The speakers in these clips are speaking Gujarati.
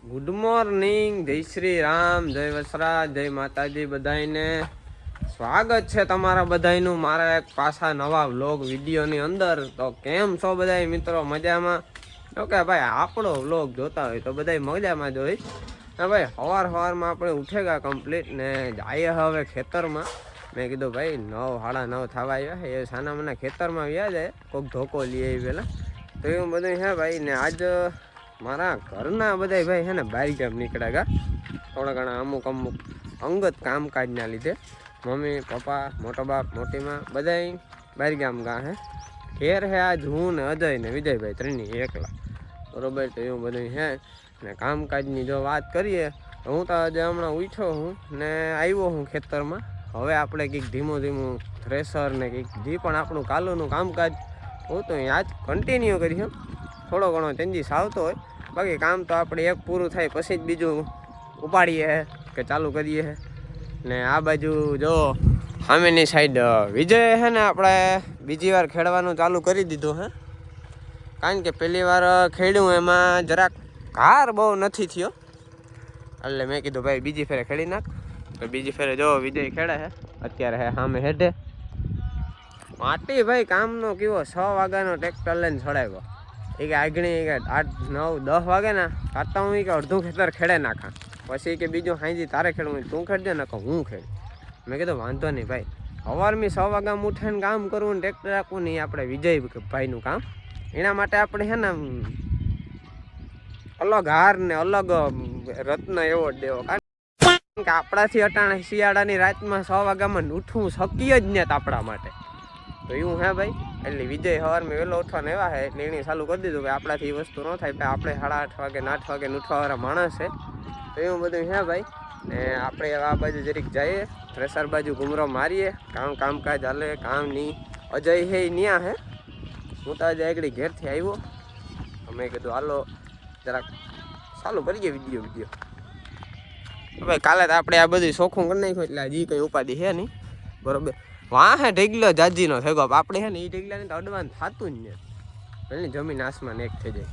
ગુડ મોર્નિંગ જય શ્રી રામ, જય વસરા જય માતાજી બધાને સ્વાગત છે તમારા બધાયનું મારા એક પાછા નવા વ્લોગ વિડીયોની અંદર. તો કેમ છો બધાય મિત્રો? મજામાં? ઓકે ભાઈ, આપણો વ્લોગ જોતા હોય તો બધાય મજામાં જોઈ ને ભાઈ સવાર સવારમાં આપણે ઉઠેગા કમ્પ્લીટ ને જઈએ હવે ખેતરમાં. મેં કીધું ભાઈ, નવ, સાડા નવ થવા આવ્યા એ સાના મને ખેતરમાં વ્યા જાય. કોઈક ધોકો લઈ આવી પહેલાં તો એવું બધું હે ભાઈ ને આજ મારા ઘરના બધા ભાઈ છે ને બારી ગામ નીકળ્યા ગયા થોડા ઘણા અમુક અમુક અંગત કામકાજના લીધે મમ્મી, પપ્પા, મોટો બાપ, મોટીમાં બધાય બારી ગામ ગા હે. ઘેર હે આજ હું ને અજય ને વિજયભાઈ ત્રણેય એકલા. બરોબર તો એવું બધું હે. ને કામકાજની જો વાત કરીએ, તો હું તો આજે હમણાં ઉઠ્યો હું ને આવ્યો હું ખેતરમાં. હવે આપણે કંઈક ધીમું ધીમું થ્રેસર ને કંઈક જે પણ આપણું કાલુનું કામકાજ, હું તો આજ કન્ટિન્યુ કરીશું થોડો ઘણો ચેન્જીસ આવતો હોય. બાકી કામ તો આપણે એક પૂરું થાય, પછી જ બીજું ઉપાડીએ કે ચાલુ કરીએ. ને આ બાજુ જો સામેની સાઈડ વિજય હે ને આપણે બીજી વાર ખેડવાનું ચાલુ કરી દીધું હે. કારણ કે પહેલી વાર ખેડ્યું એમાં જરાક ઘાર બહુ નથી થયો. એટલે મેં કીધું, ભાઈ, બીજી ફેરે ખેડી નાખ. તો બીજી ફેરે જો વિજય ખેડે હે. અત્યારે હે સામે હેઠે. માટી ભાઈ, કામનો કેવો છ વાગ્યાનો ટ્રેક્ટર લઈને ચડાવ્યો એ કે આગણી કે આઠ નવ, દસ વાગે ને કાતા હું કે અડધું ખેતર ખેડે નાખા. પછી કે બીજું હાંજી તારે ખેડવું તું ખેડજે ને કે હું ખેડ. મેં કીધું, વાંધો નહીં ભાઈ. સવારમાં છ વાગ્યા ઉઠીને કામ કરવું ને ટ્રેક્ટર રાખવું નહીં આપણે વિજય ભાઈનું કામ. એના માટે આપણે હે ને અલગ હાર ને અલગ રત્ન એવોર્ડ દેવો. કારણ કે આપણાથી અટાણે શિયાળાની રાતમાં છ વાગ્યામાં ઉઠવું શક્ય જ નથી આપણા માટે. તો એવું હે ભાઈ? એટલે વિજય સવારમાં વહેલો ઉઠવાને એવા છે એટલે એણે ચાલુ કરી દીધું કે આપણાથી એ વસ્તુ ન થાય ભાઈ, આપણે સાડા આઠ વાગે આઠ વાગે ઉઠવાવાળા માણસ છે. તો એવું બધું હે ભાઈ. ને આપણે આ બાજુ જરીક જઈએ, થ્રેસર બાજુ ઘૂમરો મારીએ. કામ કામકાજ હાલે, કામ નહીં અજય હે ન્યા હે. હું તો આજે આગળ ઘેરથી આવ્યો. અમે કીધું, હાલો, જરાક ચાલુ કરીએ વીડિયો વીડિયો. ભાઈ કાલે તો આપણે આ બધું શોખું કરી નાખ્યું, એટલે હજી કંઈ ઉપાધિ છે નહીં. બરોબર. વાહ ઢેગલો જાજીનો થયો આપણે હે ને એ ઢીગલાને તો અડવાન થતું જ ને. પેલી જમીન આસમાન એક થઈ જાય.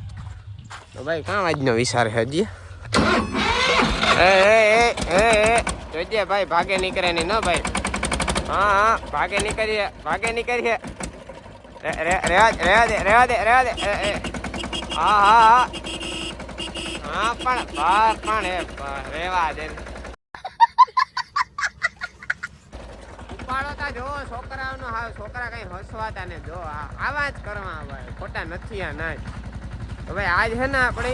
તો ભાઈ કાં આજનો વિચાર છે હજી? એ એ એ એ એ. જોજે ભાઈ, ભાગે નીકળે નહીં, ન ભાઈ? હા હા, ભાગે નીકળીએ ભાગે નીકળીએ. રેવા દે રેવા દે રેવા દે રેવા દે. હા હા હા. પણ પણ રેવા દે ને. ઉપાડો તા જો છોકરાઓનો હા, છોકરા કઈ હસવાતા ને જો આવા જ કરવા ભાઈ ખોટા નથી આ ના ભાઈ, આજ છે ને આપણે,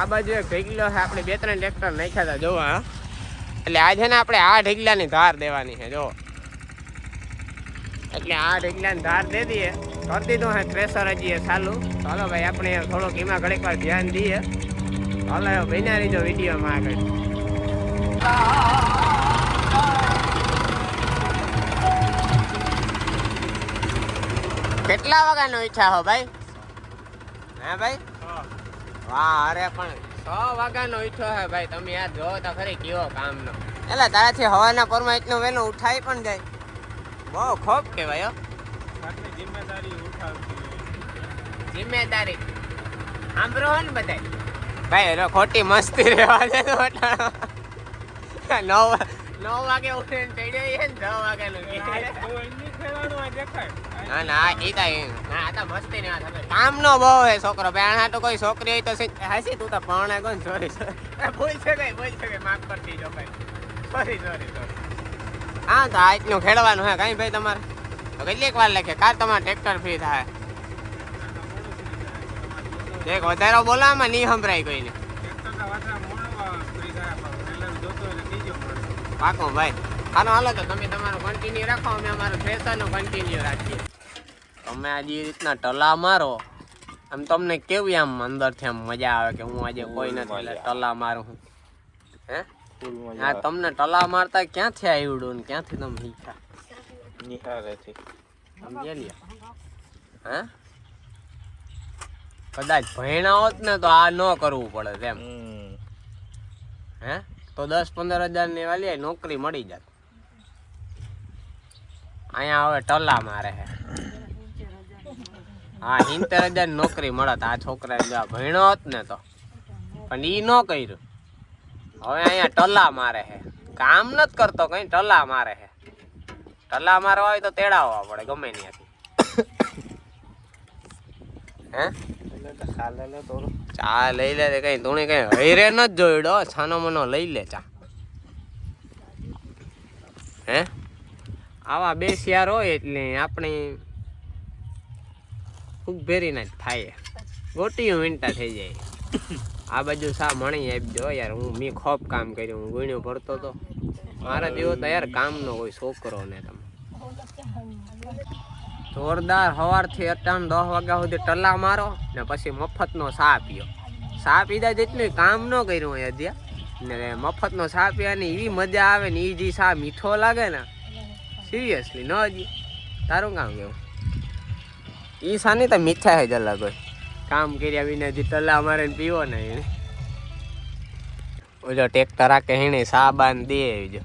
આ બાજુ એક ઢીગલો છે આપણે બે ત્રણ ટ્રેક્ટર નાખ્યા હતા જોવા, હા. એટલે આજ હે ને આપણે આ ઢેગલાની ધાર દેવાની છે જો એટલે આ ઢેગલાની ધાર દે દઈએ. કરી દીધું હે થ્રેસર હજી ચાલુ. ચાલો ભાઈ, આપણે થોડોક એમાં ઘડીક વાર ધ્યાન દઈએ. ચાલો બન્યા રહીજો વિડીયોમાં આગળ. કેટલા વાગ્યાનો ઈચ્છા હો ભાઈ? હે ભાઈ? વાહ અરે પણ. છ વાગ્યાનો ઈચ્છો હે ભાઈ તમે આ જોવો તો ખરી કેવો કામનો. એટલે તારાથી હવાના પરમાં એટલું વહેલું ઉઠાઈ પણ જાય. બહુ ખોફ કહેવાય હો. જિમ્મેદારી સાંભળો હો ને બધાય. ભાઈ એનો ખોટી મસ્તી રહેવા દે તો નવ નવ વાગે ઉઠીને ચડ્યો છે ને દસ વાગ્યાનો ના ના, એ તા મસ્તી કામ નો બહુ હે છોકરો બેણા તો કોઈ છોકરી હોય તો હાસી હા, તો આજનું ખેડવાનું હે, કઈ ભાઈ તમારે? તો કેટલીક વાર લાગે કાર તમારે ટ્રેક્ટર ફ્રી થાય. એક વધારે બોલામાં નહીં સંભળાય કોઈને. પાકું, ભાઈ. હાલો હાલો, તો તમે તમારું કન્ટિન્યુ રાખો, અમે અમારું ફેશનનું કન્ટિન્યુ રાખીએ. તમે આજે એ રીતના ટલા મારો આમ તમને કેવી આમ અંદરથી આમ મજા આવે કે હું આજે કોઈ નથી એટલે ટલા મારું હું. હે? હા તમને ટલા મારતા ક્યાંથી આવડ્યું ને ક્યાંથી તમે શીખ્યા? સમજી લ્યા. હે? કદાચ ભણ્યા હોત ને તો આ ન કરવું પડે એમ હે? તો દસ પંદર હજારની વાલી નોકરી મળી જાત. અહીંયા હવે ટલા મારે છે હા હિન્તર હજાર નોકરી મળત. આ છોકરા ભણ્યો હોત ને તો. પણ ઈ ન કર્યું. હવે અહીંયા ટલા મારે છે કામ નથી કરતો કઈ, ટલા મારે છે ટલા મારવા હોય તો તેડાવવા પડે, ગમે ત્યાંથી. હે? ચા લઈ લે તે કઈ તુણે કઈ હૈરે ન જ જોયડો. છાનો મનો લઈ લે ચા. હે? આવા બે શિયાર હોય એટલે આપણે ખૂબ ભેરીના જ થાય. ગોટીઓ વીંટા થઈ જાય. આ બાજુ સા મણી આપજો યાર હું મેં ખોપ કામ કર્યું હું ગુણ્યો ભરતો તો. મારા જેવો તો યાર કામનો કોઈ છોકરો ને તમે. જોરદાર સવારથી અટાણ દસ વાગ્યા સુધી ટલ્લા મારો ને પછી મફતનો સા પીયો સા પીધા જેટલું કામ ન કર્યું હોય હજી. ને મફતનો સા પીવાની એવી મજા આવે ને એ જે સા મીઠો લાગે ને સિરિયસલી ન હજી. તારું કામ કેવું? એ સાની તો મીઠા જ અલગ હોય કામ કર્યા વિના જે તલા મારે ને પીવો ને એને. ઓલો ટેક્ટર રાખે હેણે સાબાન દે જો.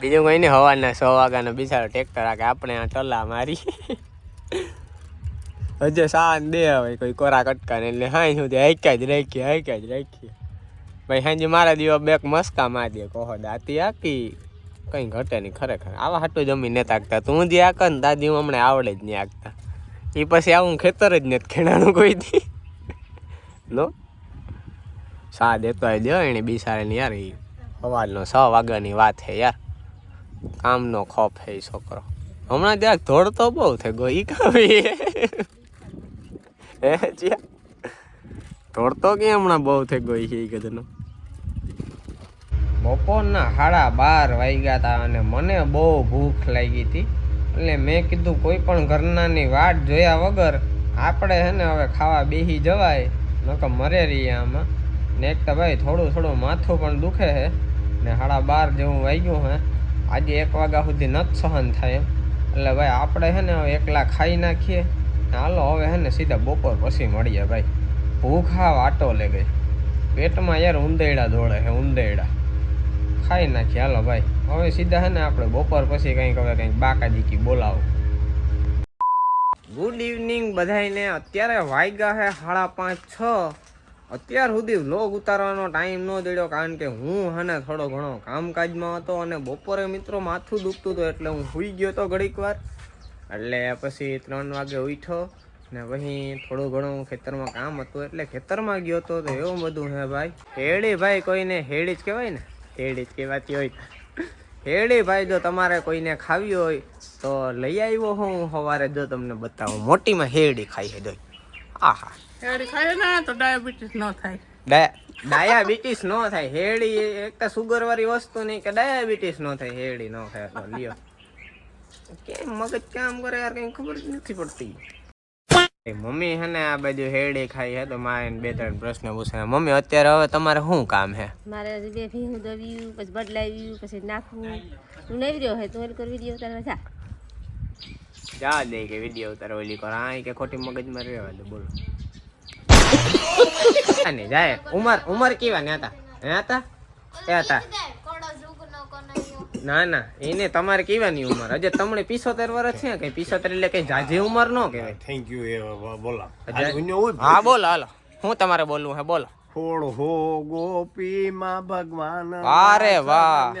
બીજું કોઈ નહીં હવાના સો વાગ્યાનો બિચારો ટેક્ટર રાખે આપણે આ ટલા મારી. હજે સાન દે હવે, કોઈ કોરા કટકા ને એટલે હાઈ સુધી હાઈકા જ રાખીએ હાઈકા જ રાખીએ ભાઈ હાજી મારા દીવા બેક મસ્કા મારી દે, કહો દાતી આકી. કઈ ઘટે નહીં, ખરેખર. આવા હાટું જમીન નથી આગતા તું જે આક ને દાદી હમણાં આવડે જ નહીં આગતા એ પછી આવું ખેતર જ નથી ખેડાણું કોઈ દી. લો. સા દેતો આવી દો એને બિસારે યાર એ સવારનો છ વાગ્યાની વાત છે યાર. કામનો ખોફ છે એ છોકરો. હમણાં ત્યાં ધોડતો બહુ થઈ ગયો. ઈ કાવી હે. ધોળતો કે હમણાં બહુ થઈ ગયો એ કદનો બપોરના સાડા બાર વાગ્યા હતા અને મને બહુ ભૂખ લાગી હતી. એટલે મેં કીધું કોઈ પણ ઘરનાની વાટ જોયા વગર આપણે હે ને હવે ખાવા બેસી જવાય, નકર મરે રહીએ આમાં. ને એક તો ભાઈ થોડું થોડું માથું પણ દુખે છે ને સાડા બાર જેવું વાગ્યું હે. આજે એક વાગ્યા સુધી નથી સહન થાય એટલે ભાઈ આપણે હે ને એકલા ખાઈ નાખીએ. હાલો હવે હે ને સીધા બપોર પછી મળીએ ભાઈ. ભૂખ હા વાટો લે ગઈ. પેટમાં યાર ઉંદેડા દોડે છે ઉંદેડા ખાઈ નાખી હાલો ભાઈ. હવે સીધા હે ને આપણે બપોર પછી કંઈક હવે કંઈક બાકાજીકી બોલાવો. ગુડ ઇવનિંગ બધાયને. અત્યારે વાગ્યા છે સાડા પાંચ છ. અત્યાર સુધી વ્લોગ ઉતારવાનો ટાઈમ ન દડ્યો કારણ કે હું હને થોડો ઘણો કામકાજમાં હતો અને બપોરે મિત્રો માથું દુખતું હતું એટલે હું સૂઈ ગયો હતો ઘડીક વાર. એટલે પછી ત્રણ વાગે ઉઠ્યો ને પછી થોડું ઘણું ખેતરમાં કામ હતું એટલે ખેતરમાં ગયો હતો તો એવું બધું હે ભાઈ. હેડી ભાઈ કોઈને હેડી જ કહેવાય ને. હેડી કહેવાતી હોય. હેડી ભાઈ જો તમારે કોઈને ખાવી હોય તો લઈ આવ્યો હું સવારે. જો તમને બતાવું મોટીમાં હેડી ખાઈ હે જોઈ આહા. હેડી ખાય ને તો ડાયાબિટીસ ન થાય. ડાયા- ડાયાબિટીસ ન થાય. હેડી એક તો સુગર વાળી વસ્તુ નહીં કે ડાયાબિટીસ ન થાય. હેડી ન ખાય. તો લ્યો. કેમ મગજ કામ કરે યાર કઈ ખબર જ નથી પડતી. મમ્મી હે ને આ બાજુ હેડી ખાઈ હે તો મારે બે ત્રણ પ્રશ્ન પૂછે મમ્મી અત્યારે હવે તમારે શું કામ હે? મારે હજી બે ભીહું દવ્યું પછી બદલાવ્યું પછી નાખવું. તું નહીં રહ્યો હે તું એલ કરી વીડિયો તારે જા. જા દે કે વીડિયો ઉતારે ઓલી કર. આ કે ખોટી મગજમાં રહેવા દે બોલો. અને જાય. ઉમર ઉમર કેવા ને હતા? હે હતા? એ હતા. ના ના એને તમારે કેવાની ઉંમર. હજે તમને પિસોતેર વર્ષ છે કઈ પિસોતેર એટલે કઈ જાજી ઉંમર નો કહેવાય. થેન્ક યુ બોલા હા બોલો હાલો. હું તમારે બોલવું હે બોલો. ફોડ હો ગોપી માં ભગવાન અરે વાહ.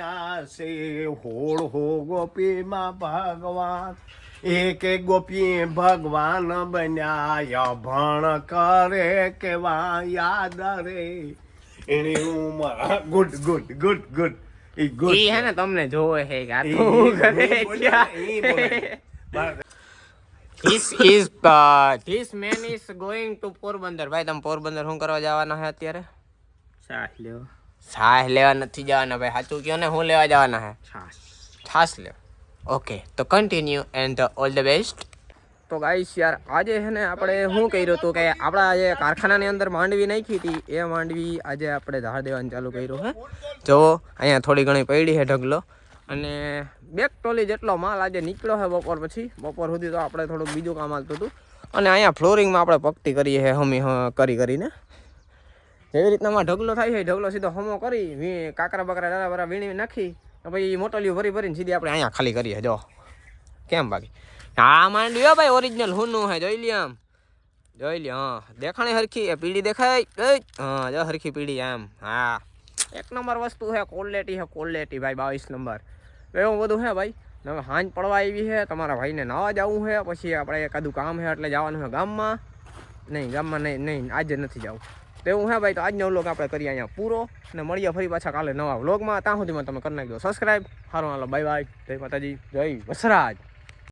હોળ હો ગોપી માં ભગવાન. એક એક ગોપી ભગવાન બન્યા ભણ કરે કેવા યાદ રે. એની ઉંમર ગુડ ગુડ ગુડ ગુડ. ઈ ગુડ ઈ હે ને તમને જોવે હે કે આ તો કરે. This is uh, this man is going to Porbandar. ભાઈ તમે પોરબંદર શું કરવા જવાના હે અત્યારે? સાસ લેવા. છાશ લેવા નથી જવાના ભાઈ. સાચું કયો ને હું લેવા જવાના હે? છાસ છાશ લેવા ઓકે તો continue and all the best તો ગાઈશ યાર, આજે છે ને આપણે શું કર્યું હતું કે આપણા આજે કારખાનાની અંદર માંડવી નાખી હતી, એ માંડવી આજે આપણે ધાર દેવાનું ચાલુ કર્યું, હે? જો, અહીંયા થોડી ઘણી પડી છે ઢગલો. અને બેક ટોલી જેટલો માલ આજે નીકળ્યો છે બપોર પછી. બપોર સુધી તો આપણે થોડુંક બીજું કામ હાલતું હતું. અને અહીંયા ફ્લોરિંગમાં આપણે પગતી કરીએ છીએ હમી, હ- કરી, કરીને. જેવી રીતનામાં ઢગલો થાય છે ઢગલો સીધો હમો કરી, વી, કાકરા બકરા, દાદા બરા વીણી નાખી. પછી મોટલીઓ ભરી ભરીને સીધી આપણે અહીંયા ખાલી કરીએ, જો. કેમ બાકી? હો ભાઈ ઓરિજિનલ હુનું હે, જોઈ લ્યો આમ. જોઈ લે હા. દેખાણી હરખી. એ પીળી દેખાય. હા, જો હરખી પીળી એમ હા. એક નંબર વસ્તુ છે ક્વોલિટી છે ક્વોલિટી ભાઈ, બાવીસ નંબર. એવું બધું હે ભાઈ. હવે હાંજ પડવા આવી છે તમારા ભાઈને નાવા જવું છે પછી આપણે એકાદું કામ છે એટલે જવાનું છે ગામમાં. નહીં ગામમાં નહીં નહીં, આજે નથી જવું. તો એવું હે ભાઈ, તો આજનો વ્લોગ આપણે કરીએ અહીંયા પૂરો. અને મળીએ ફરી પાછા કાલે નવા વ્લોગમાં ત્યાં સુધીમાં તમે કરી નાખજો. સબસ્ક્રાઈબ સારું હાલો બાય બાય જય માતાજી. જય વસરાજ.